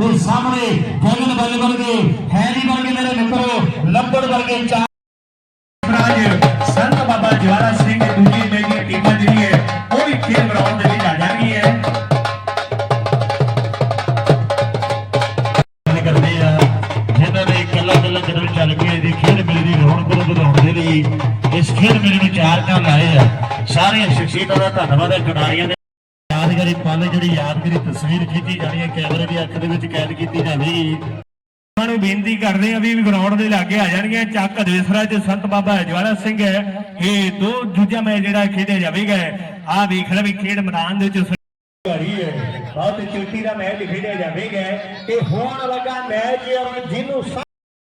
ਤੇ ਸਾਹਮਣੇ ਗਗਨ ਬੱਲ ਵਰਗੇ ਹੈਰੀ ਵਰਗੇ ਮੇਰੇ ਮਿੱਤਰੋ, ਲੰਬੜ ਵਰਗੇ ਚਾਰ ਸੰਤ ਬਾਬਾ ਜਵਾਲਾ ਸਿੰਘ ਦੂਜੀ ਮੇਰੀ ਟੀਮਾਂ ਜਿਹੜੀ ਹੈ, ਉਹ ਵੀ ਖੇਡ ਗਰਾਊਂਡ ਦੇ ਵਿੱਚ ਆ ਜਾਣਗੀ ਹੈ। ਕਰਦੇ ਆ, ਜਿਨ੍ਹਾਂ ਨੇ ਕੱਲਾ ਕੱਲਾ ਜਨਮ ਚੱਲ ਕੇ ਇਹਦੀ ਖੇਡ ਮੇਲੇ ਦੀ ਰੌਣਕ ਨੂੰ ਵਧਾਉਣ ਦੇ ਲਈ ਇਸ ਖੇਡ ਮੇਲੇ ਨੂੰ ਚਾਰ ਚਾਰ ਆਏ ਆ। ਸਾਰੀਆਂ ਸ਼ਖਸੀਅਤਾਂ ਦਾ ਧੰਨਵਾਦ ਹੈ, ਖਿਡਾਰੀਆਂ ਦੇ ਯਾਦਗਾਰੀ ਪਲ ਜਿਹੜੀ ਯਾਦਗਾਰੀ ਤਸਵੀਰ ਖਿੱਚੀ ਜਾਣੀ ਹੈ, ਕੈਮਰੇ ਦੀ ਅੱਖ ਦੇ ਵਿੱਚ ਕੈਦ ਕੀਤੀ ਜਾਵੇਗੀ। ਉਹਨਾਂ ਨੂੰ ਬੇਨਤੀ ਕਰਦੇ ਆ ਵੀ ਗਰਾਊਂਡ ਦੇ ਲਾਗੇ ਆ ਜਾਣਗੇ ਚੱਕ ਦੇਸਰਾ ਤੇ ਸੰਤ ਬਾਬਾ ਜਵਾਲਾ ਸਿੰਘ ਹੈ। ਇਹ ਦੋ ਦੂਜਾ ਮੈਚ ਜਿਹੜਾ ਖੇਡਿਆ ਜਾਵੇਗਾ। ਆ ਵੇਖ ਲੈ ਵੀ ਖੇਡ ਮੈਦਾਨ ਦੇ ਵਿੱਚ ਰਹੀ ਹੈ। ਬਹੁਤ ਚੋਟੀ ਦਾ ਮੈਚ ਖੇਡਿਆ ਜਾਵੇਗਾ। ਤੇ ਹੋਣ ਲੱਗਾ ਮੈਚ, ਜਿਹਨੂੰ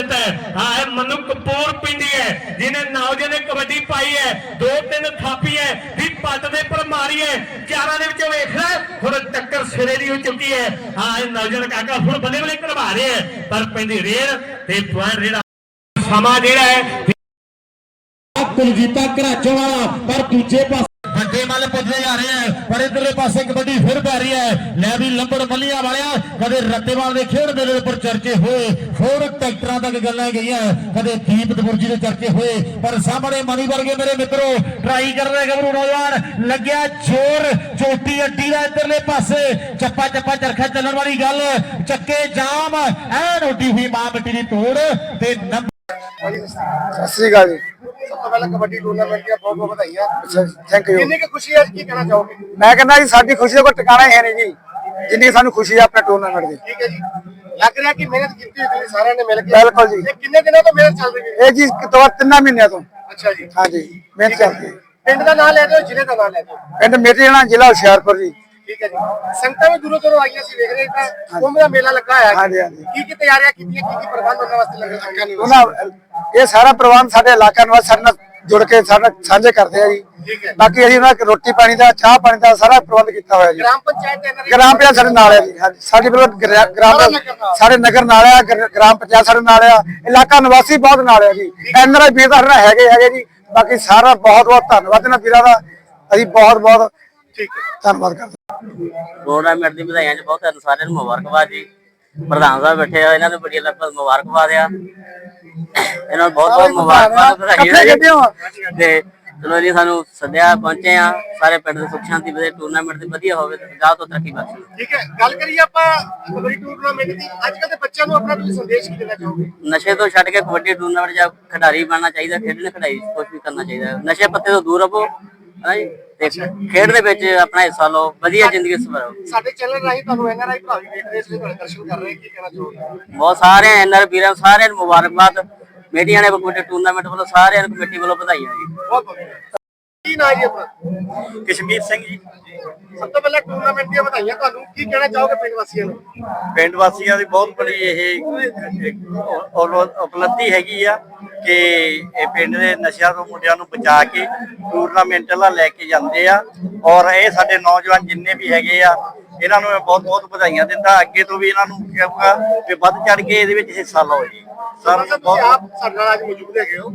ਹਾਂ। ਇਹ ਮਨੂ ਕਪੂਰ ਪਿੰਡੀ ਹੈ ਜਿਹਨੇ ਨੌਜਵਾਨ ਨੇ ਕਬੱਡੀ ਪਾਈ ਹੈ ਦੋ ਤਿੰਨ ਥਾਪੀ ਹੈ ਵੀ ਪੱਟ ਦੇ ਪਰ ਮਾਰੀ ਹੈ ਚਾਰਾਂ ਦੇ ਵਿੱਚੋਂ ਵੇਖ ਲੈ ਹੁਣ ਟੱਕਰ ਸਿਰੇ ਦੀ ਹੋ ਚੁੱਕੀ ਹੈ। ਹਾਂ ਇਹ ਨੌਜਵਾਨ ਕਾਕਾ ਹੁਣ ਬੱਲੇ ਬੱਲੇ ਕਰਵਾ ਰਿਹਾ ਹੈ ਪਰ ਪੈਂਦੀ ਰੇਡ ਤੇ ਪੁਆਇੰਟ ਜਿਹੜਾ ਸਮਾਂ ਜਿਹੜਾ ਹੈ ਕੁਲਜੀਤਾ ਘਰਾਚੋ ਵਾਲਾ ਪਰ ਦੂਜੇ ਪਾਸੇ ਵੱਡੇ ਮੱਲ ਪੁੱਜਦੇ ਜਾ ਰਹੇ ਆ ਪਰ ਇਧਰਲੇ ਪਾਸੇ ਕਬੱਡੀ ਫਿਰ ਪੈ ਰਹੀ ਹੈ। ਲੈ ਵੀ ਲੰਬੜ ਮੱਲੀਆਂ ਵਾਲਿਆ, ਕਦੇ ਰੱਤੇਵਾਲ ਦੇ ਖੇਡ ਮੇਲੇ ਉੱਪਰ ਚਰਚੇ ਹੋਏ, ਹੋਰ ਟਰੈਕਟਰਾਂ ਤੱਕ ਗੱਲਾਂ ਗਈਆਂ, ਕਦੇ ਦੀਪ ਦਬੁਰਜੀ ਦੇ ਚਰਚੇ ਹੋਏ, ਪਰ ਸਾਹਮਣੇ ਮਨੀ ਵਰਗੇ ਮੇਰੇ ਮਿੱਤਰੋ, ਟਰਾਈ ਕਰ ਰਹੇ ਗੱਭਰੂ ਨੌਜਵਾਨ, ਲੱਗਿਆ ਜ਼ੋਰ ਚੋਟੀ ਅੱਡੀ ਦਾ ਇਧਰਲੇ ਪਾਸੇ, ਚੱਪਾ ਚੱਪਾ ਚਰਖਾ ਚੱਲਣ ਵਾਲੀ ਗੱਲ, ਚੱਕੇ ਜਾਮ, ਐਨ ਉੱਡੀ ਹੋਈ ਮਾਂ ਮਿੱਟੀ ਦੀ ਤੋੜ, ਤੇ ਸਤਿ ਸ੍ਰੀ ਅਕਾਲ ਜੀ। ਤੋਂ ਪਹਿਲਾਂ ਕਬੱਡੀ ਟੂਰਨਾਮੈਂਟ ਦੀਆਂ ਬਹੁਤ ਬਹੁਤ ਵਧਾਈਆਂ ਥੈਂਕ ਯੂ ਕਿੰਨੀ ਕੁ ਖੁਸ਼ੀ ਹੈ ਕੀ ਕਹਿਣਾ ਚਾਹੋਗੇ? ਮੈਂ ਕਹਿੰਦਾ ਜੀ ਸਾਡੀ ਖੁਸ਼ੀ ਦਾ ਕੋਈ ਟਿਕਾਣਾ ਹੀ ਹੈ ਨਹੀਂ ਜੀ। ਜਿੰਨੀ ਸਾਨੂੰ ਖੁਸ਼ੀ ਹੈ ਆਪਣੇ ਟੂਰਨਾਮੈਂਟ ਦੀ। ਠੀਕ ਹੈ ਜੀ। ਲੱਗ ਰਿਹਾ ਕਿ ਮਿਹਨਤ ਕੀਤੀ ਹੋਈ ਤੁਸੀਂ ਸਾਰਿਆਂ ਨੇ ਮਿਲ ਕੇ। ਬਿਲਕੁਲ ਜੀ। ਇਹ ਕਿੰਨੇ ਦਿਨਾਂ ਤੋਂ ਮਿਹਨਤ ਚੱਲ ਰਹੀ ਹੈ? ਇਹ ਜੀ ਦੋ ਤਿੰਨਾਂ ਮਹੀਨਿਆਂ ਤੋਂ। ਅੱਛਾ ਜੀ। ਮਿਹਨਤ ਹੈ ਪਿੰਡ ਦਾ ਨਾਮ ਲੈ ਦਿਓ ਜ਼ਿਲ੍ਹੇ ਦਾ ਨਾਮ ਲੈ ਦਿਓ। ਪਿੰਡ ਮੇਰੀ ਜਣਾ ਜ਼ਿਲ੍ਹਾ ਹੁਸ਼ਿਆਰਪੁਰ ਜੀ। ਠੀਕ ਹੈ ਜੀ। ਸੰਗਤਾਂ ਵੀ ਦੂਰੋਂ ਦੂਰੋਂ ਆਈਆਂ ਸੀ ਵੇਖ ਰਹੇ ਤਾਂ ਕੁੰਭ ਦਾ ਮੇਲਾ ਲੱਗਾ ਹੋਇਆ। ਹਾਂਜੀ। ਕੀ ਕੀ ਤਿਆਰੀਆਂ ਕੀਤੀਆਂ ਕੀ ਕੀ ਪ੍ਰਬੰਧ ਉਹਨਾਂ ਵਾਸਤੇ ਲੱਗੇ? ਉਹਨਾਂ ਇਹ ਸਾਰਾ ਪ੍ਰਬੰਧ ਸਾਡੇ ਇਲਾਕਾ ਨਿਵਾਸੀ ਸਾਡੇ ਨਾਲ ਜੁੜ ਕੇ ਸਾਡਾ ਸਾਂਝੇ ਕਰਦੇ ਆ ਜੀ। ਠੀਕ ਹੈ। ਬਾਕੀ ਅਸੀਂ ਉਹਨਾਂ ਰੋਟੀ ਪਾਣੀ ਦਾ ਚਾਹ ਪਾਣੀ ਦਾ ਸਾਰਾ ਪ੍ਰਬੰਧ ਕੀਤਾ ਹੋਇਆ ਜੀ। ਗ੍ਰਾਮ ਪੰਚਾਇਤ ਦੇ ਅੰਦਰ ਗ੍ਰਾਮ ਪੰਚਾਇਤ ਸਾਡੇ ਨਾਲ ਹੈ ਜੀ। ਹਾਂਜੀ, ਸਾਡੀ ਬਿਲਕੁਲ ਗ੍ਰਾ- ਗ੍ਰਾਮ ਨਾਲ। ਸਾਡੇ ਨਗਰ ਨਾਲ ਆ ਗ੍ਰ- ਗ੍ਰਾਮ ਪੰਚਾਇਤ ਸਾਡੇ ਨਾਲ ਆ। ਇਲਾਕਾ ਨਿਵਾਸੀ ਬਹੁਤ ਨਾਲ ਆ ਜੀ। ਐਨਆਰਆਈ ਵੀਰ ਤਾਂ ਸਾਡੇ ਨਾਲ ਹੈਗੇ ਹੈਗੇ ਜੀ। ਬਾਕੀ ਸਾਰਾ ਬਹੁਤ ਬਹੁਤ ਧੰਨਵਾਦ ਇਹਨਾਂ ਵੀਰਾਂ ਦਾ। ਅਸੀਂ ਬਹੁਤ ਬਹੁਤ ਠੀਕ ਹੈ। ਧੰਨਵਾਦ ਕਰਦੇ ਹਾਂ। ਟੂਰਨਾਮੈਂਟ ਦੀ ਵਧਾਈਆਂ ਚ ਬਹੁਤ ਤੁਹਾਨੂੰ ਸਾਰਿਆਂ ਨੂੰ ਮੁਬਾਰਕਬਾਦ ਜੀ। ਪ੍ਰਧਾਨ ਸਾਹਿਬ ਬੈਠੇ ਆ ਇਹਨਾਂ ਨੂੰ ਬੜੀ ਲੱਗ ਮੁਬਾਰਕਬਾਦ ਆ। ਇਹਨਾਂ ਨੂੰ ਬਹੁਤ ਬਹੁਤ ਵਧਾਈਆਂ ਜੀ। ਕੱਢਿਓ। ਤੇ ਚਲੋ ਜੀ ਸਾਨੂੰ ਸੱਦਿਆ ਪਹੁੰਚੇ ਆ ਸਾਰੇ ਪਿੰਡ ਦੇ ਸੁੱਖ ਸ਼ਾਂਤੀ ਵਧੇ ਟੂਰਨਾਮੈਂਟ ਤੇ ਵਧੀਆ ਹੋਵੇ ਤੇ ਗਾਹ ਤੋਂ ਤਰੱਕੀ ਬਖਸ਼ੇ। ਠੀਕ ਹੈ ਗੱਲ ਕਰੀਏ ਆਪਾਂ ਕਬੱਡੀ ਟੂਰਨਾਮੈਂਟ ਦੀ। ਅੱਜ ਕੱਲ ਦੇ ਬੱਚਿਆਂ ਨੂੰ ਆਪਣਾ ਤੁਸੀਂ ਸੰਦੇਸ਼ ਕੀ ਦੇਣਾ ਚਾਹੋਗੇ? ਨਸ਼ੇ ਤੋਂ ਛੱਡ ਕੇ ਕਬੱਡੀ ਟੂਰਨਾਮੈਂਟ ਜਾਂ ਖਿਡਾਰੀ ਬਣਨਾ ਚਾਹੀਦਾ ਖੇਡਣ ਖਿਡਾਈ ਕੁਝ ਵੀ ਕਰਨਾ ਚਾਹੀਦਾ। ਨਸ਼ੇ ਪੱਤੇ ਤੋਂ ਦੂਰ ਰਹੋ। ਹੈ ਜੀ ਤੇ ਖੇਡ ਦੇ ਵਿੱਚ ਆਪਣਾ ਹਿੱਸਾ ਲਓ ਵਧੀਆ ਜ਼ਿੰਦਗੀ ਸਵਾਰੋ ਸਾਡੇ ਚੈਨਲ ਰਾਹੀਂ ਤੁਹਾਨੂੰ ਐਨਆਰਆਈ ਭਰਾ ਵੀ ਵੇਖ ਰਹੇ ਇਸ ਲਈ ਤੁਹਾਡੇ ਦਰਸ਼ਨ ਕਰ ਰਹੇ ਕੀ ਕਹਿਣਾ ਚਾਹੋਗੇ? ਬਹੁਤ ਸਾਰੇ ਐਨਆਰ ਵੀਰਾਂ ਨੂੰ ਸਾਰਿਆਂ ਨੂੰ ਮੁਬਾਰਕਬਾਦ। ਮੀਡੀਆ ਨੇ ਕਬੱਡੀ ਟੂਰਨਾਮੈਂਟ ਵੱਲੋਂ ਸਾਰਿਆਂ ਨੂੰ ਕਮੇਟੀ ਵੱਲੋਂ ਵਧਾਈਆਂ ਜੀ। ਬਹੁਤ ਬਹੁਤ ਕੀ ਨਾਂ ਜੀ ਆਪਣਾ? ਕਸ਼ਮੀਰ ਸਿੰਘ ਜੀ। ਸਭ ਤੋਂ ਪਹਿਲਾਂ ਟੂਰਨਾਮੈਂਟ ਦੀਆਂ ਵਧਾਈਆਂ ਤੁਹਾਨੂੰ ਕੀ ਕਹਿਣਾ ਚਾਹੋਗੇ ਪਿੰਡ ਵਾਸੀਆਂ ਨੂੰ? ਪਿੰਡ ਵਾਸੀਆਂ ਦੀ ਬਹੁਤ ਬੜੀ ਇਹ ਉਪ- ਉਪਲਬਧੀ ਹੈਗੀ ਆ। ਕਿ ਇਹ ਪਿੰਡ ਦੇ ਨਸ਼ਿਆਂ ਤੋਂ ਮੁੰਡਿਆਂ ਨੂੰ ਬਚਾ ਕੇ ਟੂਰਨਾਮੈਂਟ ਲਾ ਲੈ ਕੇ ਜਾਂਦੇ ਆ। ਔਰ ਇਹ ਸਾਡੇ ਨੌਜਵਾਨ ਜਿੰਨੇ ਵੀ ਹੈਗੇ ਆ ਇਹਨਾਂ ਨੂੰ ਮੈਂ ਬਹੁਤ ਬਹੁਤ ਵਧਾਈਆਂ ਦਿੰਦਾ। ਅੱਗੇ ਤੋਂ ਵੀ ਇਹਨਾਂ ਨੂੰ ਕਹੂੰਗਾ ਕਿ ਵੱਧ ਚੜ ਕੇ ਇਹਦੇ ਵਿੱਚ ਹਿੱਸਾ ਲਓ ਜੀ। ਸਾਰਿਆਂ ਨੂੰ ਬਹੁਤ ਆਪ ਸਾਡੇ ਨਾਲ ਅੱਜ ਮੌਜੂਦ ਹੈਗੇ ਹੋ।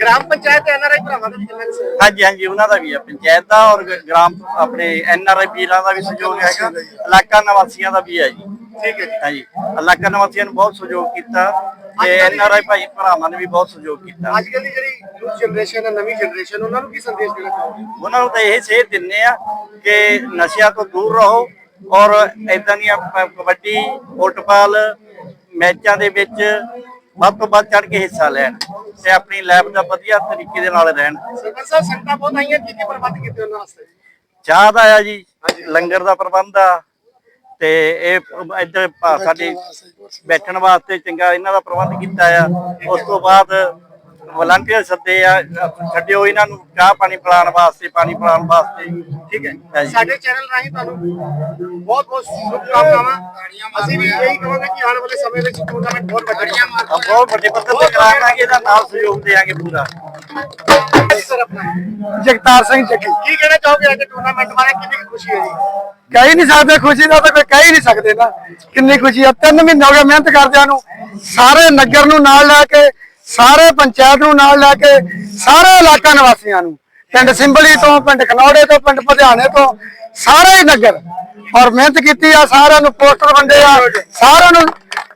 ਗ੍ਰਾਮ ਪੰਚਾਇਤ ਐਨਆਰਆਈ ਭਰਾਵਾਂ ਦਾ ਵੀ ਕਿੰਨਾ ਸਹਿਯੋਗ ਹਾਂਜੀ ਹਾਂਜੀ ਉਹਨਾਂ ਦਾ ਵੀ ਆ। ਪੰਚਾਇਤ ਦਾ ਔਰ ਗ੍ਰਾਮ ਆਪਣੇ ਐਨ ਆਰ ਆਈ ਵੀਰਾਂ ਦਾ ਵੀ ਸਹਿਯੋਗ ਹੈਗਾ। ਇਲਾਕਾ ਨਿਵਾਸੀਆਂ ਦਾ ਵੀ ਹੈ ਜੀ। ਠੀਕ ਹੈ ਜੀ। ਹਾਂਜੀ ਇਲਾਕਾ ਨਿਵਾਸੀਆਂ ਨੇ ਬਹੁਤ ਸਹਿਯੋਗ ਕੀਤਾ। ਤੇ ਐਨ ਆਰ ਆਈ ਭਾਈ ਭਰਾਵਾਂ ਨੇ ਵੀ ਬਹੁਤ ਸਹਿਯੋਗ ਕੀਤਾ। ਅੱਜ ਕੱਲ ਦੀ ਜਿਹੜੀ ਯੂਥ ਜਨਰੇਸ਼ਨ ਹੈ ਨਵੀਂ ਜਨਰੇਸ਼ਨ ਉਹਨਾਂ ਨੂੰ ਕੀ ਸੰਦੇਸ਼ ਦੇਣਾ ਚਾਹੋਗੇ? ਉਹਨਾਂ ਨੂੰ ਤਾਂ ਇਹ ਸੇਧ ਦਿੰਨੇ ਆ ਕਿ ਨਸ਼ਿਆਂ ਤੋਂ ਦੂਰ ਰਹੋ ਔਰ ਇਦਾਂ ਦੀਆਂ ਕਬੱਡੀ ਫੁੱਟਬਾਲ ਮੈਚਾਂ ਦੇ ਵਿੱਚ ਵੱਧ ਤੋਂ ਵੱਧ ਚੜ ਕੇ ਹਿੱਸਾ ਲੈਣ ਤੇ ਆਪਣੀ ਲਾਈਫ ਦਾ ਵਧੀਆ ਤਰੀਕੇ ਦੇ ਨਾਲ ਰਹਿਣ। ਸਰਪੰਚ ਸਾਹਿਬ ਸੰਗਤਾਂ ਬਹੁਤ ਆਈਆਂ ਕੀ ਕੀ ਪ੍ਰਬੰਧ ਕੀਤੇ ਉਹਨਾਂ ਵਾਸਤੇ? ਚਾਹ ਦਾ ਆ ਜੀ ਲੰਗਰ ਦਾ ਪ੍ਰਬੰਧ ਆ ਤੇ ਇਹ ਇੱਧਰ ਸਾਡੇ ਬੈਠਣ ਵਾਸਤੇ ਚੰਗਾ ਇਹਨਾਂ ਦਾ ਪ੍ਰਬੰਧ ਕੀਤਾ ਆ। ਉਸ ਤੋਂ ਬਾਅਦ ਵਲੰਟੀਅਰ ਸੱਦੇ ਆ ਛੱਡਿਓ ਇਹਨਾਂ ਨੂੰ ਚਾਹ ਪਾਣੀ ਪਿਲਾਉਣ ਵਾਸਤੇ ਪਾਣੀ ਪਿਲਾਉਣ ਵਾਸਤੇ। ਠੀਕ ਹੈ। ਸਾਡੇ ਚੈਨਲ ਰਾਹੀਂ ਤੁਹਾਨੂੰ ਬਹੁਤ ਬਹੁਤ ਸ਼ੁਭਕਾਮਨਾਵਾਂ। ਅਸੀਂ ਵੀ ਇਹੀ ਕਹਾਂਗੇ ਕਿ ਆਉਣ ਵਾਲੇ ਸਮੇਂ ਵਿੱਚ ਟੂਰਨਾਮੈਂਟ ਬਹੁਤ ਵੱਡੀਆਂ ਬਹੁਤ ਵੱਡੇ ਪੱਧਰ ਤੇ ਕਰਾਵਾਂਗੇ ਇਹਦਾ ਨਾਲ ਸਹਿਯੋਗ ਦੇਾਂਗੇ ਪੂਰਾ। ਜਗਤਾਰ ਸਿੰਘ ਚੱਕੀ ਕੀ ਕਹਿਣਾ ਚਾਹੋਗੇ ਅੱਜ ਟੂਰਨਾਮੈਂਟ ਬਾਰੇ? ਕਿੰਨੀ ਖੁਸ਼ੀ ਹੈ ਜੀ? ਕਹਿ ਨਹੀਂ ਸਕਦੇ ਖੁਸ਼ੀ ਦਾ ਤਾਂ ਕੋਈ ਕਹਿ ਹੀ ਨਹੀਂ ਸਕਦੇ ਨਾ। ਕਿੰਨੀ ਖੁਸ਼ੀ ਆ। ਤਿੰਨ ਮਹੀਨੇ ਹੋ ਗਏ ਮਿਹਨਤ ਕਰਦਿਆਂ ਨੂੰ। ਸਾਰੇ ਨਗਰ ਨੂੰ ਨਾਲ ਲੈ ਕੇ ਸਾਰੇ ਪੰਚਾਇਤ ਨੂੰ ਨਾਲ ਲੈ ਕੇ ਸਾਰੇ ਇਲਾਕਾ ਨਿਵਾਸੀਆਂ ਨੂੰ ਪਿੰਡ ਸਿੰਬਲੀ ਤੋਂ ਪਿੰਡ ਖਨੌੜੇ ਤੋਂ ਪਿੰਡ ਪਧਿਆਣੇ ਤੋਂ ਸਾਰੇ ਹੀ ਨਗਰ। ਔਰ ਮਿਹਨਤ ਕੀਤੀ ਆ ਸਾਰਿਆਂ ਨੂੰ ਪੋਸਟਰ ਵੰਡੇ ਆ ਸਾਰਿਆਂ ਨੂੰ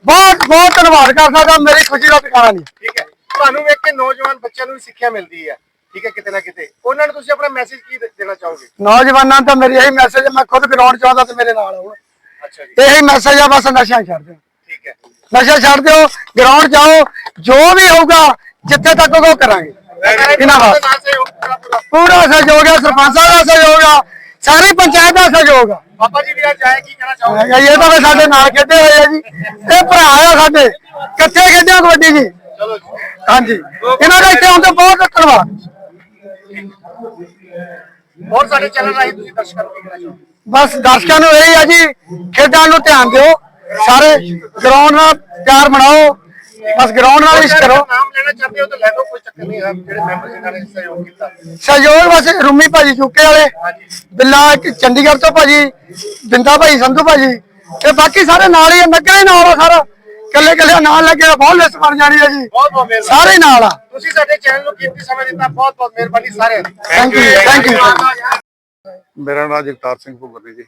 ਬਹੁਤ ਬਹੁਤ ਧੰਨਵਾਦ ਕਰਦਾ ਦਾ ਮੇਰੀ ਖੁਸ਼ੀ ਦਾ ਟਿਕਾਣਾ ਨਹੀਂ। ਠੀਕ ਹੈ। ਤੁਹਾਨੂੰ ਵੇਖ ਕੇ ਨੌਜਵਾਨ ਬੱਚਿਆਂ ਨੂੰ ਵੀ ਸਿੱਖਿਆ ਮਿਲਦੀ ਹੈ ਠੀਕ ਹੈ ਕਿਤੇ ਨਾ ਕਿਤੇ। ਉਹਨਾਂ ਨੂੰ ਤੁਸੀਂ ਆਪਣਾ ਮੈਸੇਜ ਕੀ ਦੇ- ਦੇਣਾ ਚਾਹੋਗੇ? ਨੌਜਵਾਨਾਂ ਤਾਂ ਮੇਰੀ ਇਹੀ ਮੈਸੇਜ ਮੈਂ ਖੁਦ ਗਰਾਊਂਡ ਚਾਹੁੰਦਾ ਤੇ ਮੇਰੇ ਨਾਲ ਆਉਣ। ਅੱਛਾ ਜੀ। ਇਹੀ ਮੈਸੇਜ ਆ ਬਸ ਨਸ਼ਾ ਛੱਡ ਹੈ ਨਸ਼ਾ ਛੱਡ ਦਿਓ ਗਰਾਊਂਡ ਜਾਓ ਜੋ ਵੀ ਹੋਊਗਾ ਜਿੱਥੇ ਤੱਕ ਉਹ ਕਰਾਂਗੇ। ਇਹਨਾਂ ਵਾਸਤੇ ਪੂਰਾ ਸਹਿਯੋਗ ਹੈ ਸਰਪੰਚਾਂ ਦਾ ਸਹਿਯੋਗ ਆ ਸਾਰੀ ਪੰਚਾਇਤ ਦਾ ਸਹਿਯੋਗ ਆ। ਪਾਪਾ ਜੀ ਵੀ ਅੱਜ ਆਏ ਕੀ ਕਹਿਣਾ ਚਾਹੋਗੇ? ਇਹ ਤਾਂ ਵੀ ਸਾਡੇ ਨਾਲ ਖੇਡੇ ਹੋਏ ਆ ਜੀ। ਇਹ ਭਰਾ ਆ ਸਾਡੇ। ਇਕੱਠੇ ਖੇਡੇ ਆ ਕਬੱਡੀ ਜੀ? ਹਾਂਜੀ। ਇਹਨਾਂ ਦਾ ਇੱਥੇ ਆਉਣ ਤੋਂ ਬਹੁਤ ਧੰਨਵਾਦ ਹੋਰ ਸਾਡੇ ਚੈਨਲ ਰਾਹੀਂ ਤੁਸੀਂ ਦਰਸ਼ਕਾਂ ਨੂੰ ਬਸ ਦਰਸ਼ਕਾਂ ਨੂੰ ਇਹ ਆ ਜੀ ਖੇਡਾਂ ਨੂੰ ਧਿਆਨ ਦਿਓ। ਸਾਰੇ ਗਰਾਊਂਡ ਨਾਲ ਪਿਆਰ ਬਣਾਓ। ਬਸ ਗਰਾਊਂਡ ਨਾਲ ਇਸ਼ ਕਰੋ। ਨਾਮ ਲੈਣਾ ਚਾਹਦੇ ਹੋ ਤਾਂ ਲੈ ਲਓ ਕੋਈ ਚੱਕਰ ਨਹੀਂ। ਹੈ ਜਿਹੜੇ ਮੈਂਬਰ ਜਿਨ੍ਹਾਂ ਨੇ ਸਹਿਯੋਗ ਕੀਤਾ। ਸਹਿਯੋਗ ਵਾਸਤੇ ਰੁਮੀ ਭਾਜੀ ਚੁੱਕੇ ਵਾਲੇ। ਬਿੱਲਾ ਇੱਕ ਚੰਡੀਗੜ੍ਹ ਤੋਂ ਭਾਜੀ ਬਿੰਦਾ ਭਾਈ ਸੰਧੂ ਭਾਜੀ। ਤੇ ਬਾਕੀ ਸਾਰੇ ਨਾਲ ਹੀ ਆ, ਨਗਰ ਹੀ ਨਾਲ ਆ ਸਾਰਾ। ਕੱਲੇ ਕੱਲੇ ਨਾਲ ਲੱਗੇ ਬਹੁਤ ਲਿਸਟ ਬਣ ਜਾਣੀ ਹੈ ਜੀ। ਬਹੁਤ ਬਹੁਤ ਮਿਹਰਬਾਨੀ। ਸਾਰੇ ਨਾਲ ਆ। ਤੁਸੀਂ ਸਾਡੇ ਚੈਨਲ ਨੂੰ ਕੀਮਤੀ ਸਮਾਂ ਦਿੱਤਾ ਬਹੁਤ ਬਹੁਤ ਮਿਹਰਬਾਨੀ ਸਾਰਿਆਂ ਦੀ ਥੈਂਕ ਯੂ ਥੈਂਕ ਯੂ ਮੇਰਾ ਨਾਮ ਜਗਤਾਰ ਸਿੰਘ ਭੁੱਗਰ ਜੀ।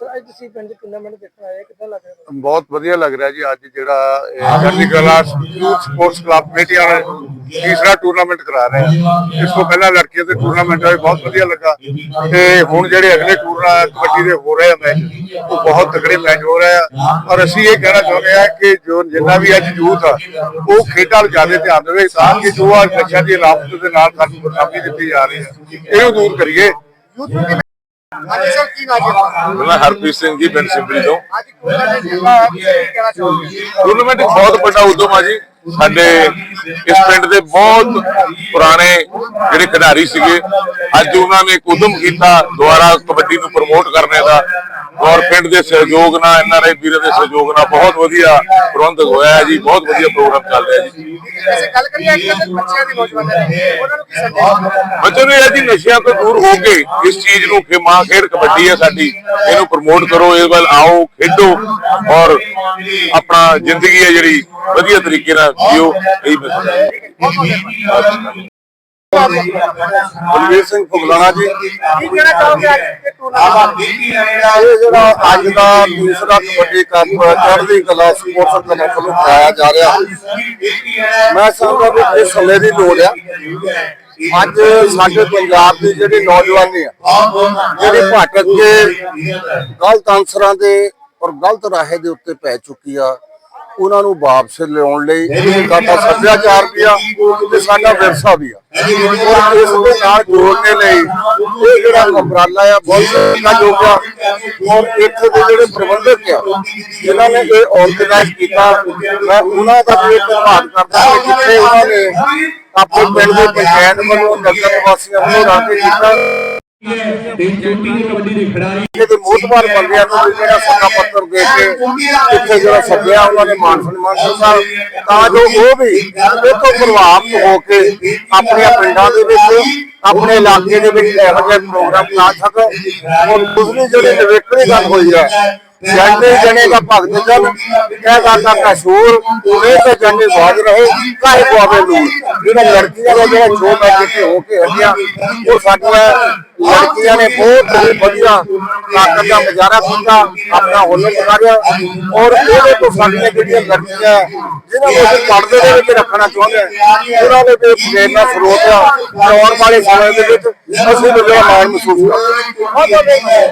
ਸਰ ਅੱਜ ਤੁਸੀਂ ਪਿੰਡ ਟੂਰਨਾਮੈਂਟ ਦੇਖਣ ਆਏ ਕਿੱਦਾਂ ਲੱਗ ਰਿਹਾ? ਬਹੁਤ ਵਧੀਆ ਲੱਗ ਰਿਹਾ ਜੀ ਅੱਜ ਜਿਹੜਾ ਇਹ ਚੜ੍ਹਦੀ ਕਲਾ ਸਪੋਰਟਸ ਕਲੱਬ ਵਾਲੇ ਤੀਸਰਾ ਟੂਰਨਾਮੈਂਟ ਕਰਾ ਰਹੇ ਆ। ਇਸ ਤੋਂ ਪਹਿਲਾਂ ਲੜਕੀਆਂ ਦੇ ਟੂਰਨਾਮੈਂਟ ਹੋਏ ਬਹੁਤ ਵਧੀਆ ਲੱਗਾ। ਤੇ ਹੁਣ ਜਿਹੜੇ ਅਗਲੇ ਟੂਰਨਾ ਕਬੱਡੀ ਦੇ ਹੋ ਰਹੇ ਆ ਮੈਚ ਉਹ ਬਹੁਤ ਤਕੜੇ ਮੈਚ ਹੋ ਰਹੇ ਆ। ਔਰ ਅਸੀਂ ਇਹ ਕਹਿਣਾ ਚਾਹੁੰਦੇ ਆ ਕਿ ਜੋ ਜਿੰਨਾ ਵੀ ਅੱਜ ਯੂਥ ਆ ਉਹ ਖੇਡਾਂ ਵੱਲ ਜ਼ਿਆਦਾ ਧਿਆਨ ਦੇਵੇ ਤਾਂ ਕਿ ਜੋ ਆ ਨਸ਼ਿਆਂ ਦੀ ਲਾਪਤ ਦੇ ਨਾਲ ਸਾਨੂੰ ਬਦਨਾਮੀ ਦਿੱਤੀ ਜਾ ਰਹੀ ਹੈ ਇਹਨੂੰ ਦੂਰ ਕਰੀਏ। ਮੈਂ ਹਰਪ੍ਰੀਤ ਸਿੰਘ ਜੀ, ਪਿੰਡ ਸਿੰਪਲੀ ਤੋਂ। ਟੂਰਨਾਮੈਂਟ ਇੱਕ ਬਹੁਤ ਵੱਡਾ ਉਦਮ ਆ ਜੀ। ਸਾਡੇ ਇਸ ਪਿੰਡ ਦੇ ਬਹੁਤ ਪੁਰਾਣੇ ਜਿਹੜੇ ਖਿਡਾਰੀ ਸੀਗੇ, ਅੱਜ ਉਹਨਾਂ ਨੇ ਇੱਕ ਉਦਮ ਕੀਤਾ ਦੁਆਰਾ ਕਬੱਡੀ ਨੂੰ ਪ੍ਰਮੋਟ ਕਰਨੇ ਦਾ। ਔਰ ਪਿੰਡ ਦੇ ਸਹਿਯੋਗ ਨਾਲ ਇਹਨਾਂ ਦੇ ਵੀਰਾਂ ਦੇ ਸਹਿਯੋਗ ਨਾਲ ਬਹੁਤ ਵਧੀਆ ਪ੍ਰਬੰਧ ਹੋਇਆ ਹੈ ਜੀ ਬਹੁਤ ਵਧੀਆ ਪ੍ਰੋਗਰਾਮ ਚੱਲ ਰਿਹਾ ਜੀ। ਗੱਲ ਕਰੀਏ ਅੱਜ ਕੱਲ੍ਹ ਬੱਚਿਆਂ ਦੀ ਨੌਜਵਾਨਾਂ ਦੀ ਉਹਨਾਂ ਨੂੰ ਕੀ ਸੰਦੇਸ਼ ਬੱਚੇ ਨੂੰ ਇਹ ਜੀ ਨਸ਼ਿਆਂ ਤੋਂ ਦੂਰ ਹੋ ਕੇ ਇਸ ਚੀਜ਼ ਨੂੰ ਕਿ ਮਾਂ ਖੇਡ ਕਬੱਡੀ ਹੈ ਸਾਡੀ। ਇਹਨੂੰ ਪ੍ਰਮੋਟ ਕਰੋ ਇਸ ਵੱਲ ਆਓ ਖੇਡੋ ਔਰ ਆਪਣਾ ਜ਼ਿੰਦਗੀ ਹੈ ਜਿਹੜੀ ਵਧੀਆ ਤਰੀਕੇ ਨਾਲ ਜੀਓ ਇਹ ਮੈਸੇਜ ਬਲਵੀਰ ਸਿੰਘ ਫੁਗਲਾਣਾ ਜੀ। ਕੀ ਕਹਿਣਾ ਚਾਹੋਗੇ ਅੱਜ ਦੇ ਟੂਰਨਾਮੈਂਟ ਇਹ ਜਿਹੜਾ ਅੱਜ ਦਾ ਦੂਸਰਾ ਕਬੱਡੀ ਕੱਪ ਚੜ੍ਹਦੀ ਕਲਾ ਸਪੋਰਟਸ ਕਲੱਬ ਵੱਲੋਂ ਕਰਾਇਆ ਜਾ ਰਿਹਾ। ਮੈਂ ਸਮਝਦਾ ਵੀ ਇਸ ਸਮੇਂ ਦੀ ਲੋੜ ਆ। ਅੱਜ ਸਾਡੇ ਪੰਜਾਬ ਦੀ ਜਿਹੜੀ ਨੌਜਵਾਨੀ ਆ ਜਿਹੜੀ ਭਟਕ ਕੇ ਗਲਤ ਅਨਸਰਾਂ ਦੇ ਔਰ ਗਲਤ ਰਾਹੇ ਦੇ ਉੱਤੇ ਪੈ ਚੁੱਕੀ ਆ। ਉਹਨਾਂ ਨੂੰ ਵਾਪਸ ਲਿਆਉਣ ਲਈ ਇਹ ਸਾਡਾ ਸੱਭਿਆਚਾਰ ਵੀ ਆ ਤੇ ਸਾਡਾ ਵਿਰਸਾ ਵੀ ਆ। ਔਰ ਇਸ ਦੇ ਨਾਲ ਜੋੜਨੇ ਲਈ ਇਹ ਜਿਹੜਾ ਉਪਰਾਲਾ ਆ, ਬਹੁਤ ਸ਼ਲਾਘਾਯੋਗ ਆ। ਔਰ ਇੱਥੇ ਦੇ ਜਿਹੜੇ ਪ੍ਰਬੰਧਕ ਆ, ਜਿਨ੍ਹਾਂ ਨੇ ਇਹ ਆਰਗੇਨਾਈਜ਼ ਕੀਤਾ, ਮੈਂ ਉਹਨਾਂ ਦਾ ਵੀ ਧੰਨਵਾਦ ਕਰਦਾ ਕਿ ਜਿੱਥੇ ਉਹਨਾਂ ਨੇ ਆਪਣੇ ਪਿੰਡ ਦੇ ਪੰਚਾਇਤ ਵੱਲੋਂ ਨਗਰ ਵਾਸੀਆਂ ਵੱਲੋਂ ਰਲ ਕੇ ਕੀਤਾ ਇਹਦੇ ਮੋਤਬਾਰ ਬੰਦਿਆਂ ਨੂੰ ਜਿਹੜਾ ਸੱਦਾ ਪੱਤਰ ਦੇ ਕੇ ਇੱਥੇ ਜਿਹੜਾ ਸੱਦਿਆ ਉਹਨਾਂ ਨੇ ਮਾਨ ਸਨਮਾਨ ਕੀਤਾ ਤਾਂ ਜੋ ਉਹ ਵੀ ਇਹ ਤੋਂ ਪ੍ਰਭਾਵਿਤ ਹੋ ਕੇ ਆਪਣੀਆਂ ਪਿੰਡਾਂ ਦੇ ਵਿੱਚ, ਆਪਣੇ ਇਲਾਕੇ ਦੇ ਵਿੱਚ ਇਹੋ ਜਿਹੇ ਪ੍ਰੋਗਰਾਮ ਲਾ ਸਕਣ। ਔਰ ਦੂਸਰੀ ਜਿਹੜੀ ਨਿਵੇਕਲੀ ਗੱਲ ਹੋਈ ਹੈ ਜੰਨੇ ਜਣੇ ਦਾ ਭਗਤ ਜਨ ਕਹਿ ਦਾਤਾ ਕਸ਼ੂਰ ਉਹਨੇ ਤੇ ਜੰਨੇ ਬਾਜ ਰਹੇ ਕਾਹੇ ਪਾਵੇ ਨੂੰ ਜਿਹੜਾ ਲੜਕੀਆਂ ਦਾ ਜਿਹੜਾ ਮੈਚ ਇੱਥੇ ਹੋ ਕੇ ਹਟਿਆ ਉਹ ਸਾਡੀਆਂ ਲੜਕੀਆਂ ਨੇ ਬਹੁਤ ਹੀ ਵਧੀਆ ਤਾਕਤ ਦਾ ਮੁਜ਼ਾਹਰਾ ਕੀਤਾ ਆਪਣਾ ਹੁਨਰ ਦਿਖਾਇਆ ਔਰ ਇਹਦੇ ਤੋਂ ਸਾਡੀਆਂ ਜਿਹੜੀਆਂ ਲੜਕੀਆਂ ਜਿਨ੍ਹਾਂ ਨੂੰ ਅਸੀਂ ਪੜਦੇ ਦੇ ਵਿੱਚ ਰੱਖਣਾ ਚਾਹੁੰਦੇ ਹਾਂ ਉਹਨਾਂ ਦੇ ਵੀ ਪ੍ਰੇਰਨਾ ਸਰੋਤ ਆ। ਆਉਣ ਵਾਲੇ ਸਮੇਂ ਦੇ ਵਿੱਚ ਅਸੀਂ ਬੜਾ ਮਾਣ ਮਹਿਸੂਸ ਕਰਾਂਗੇ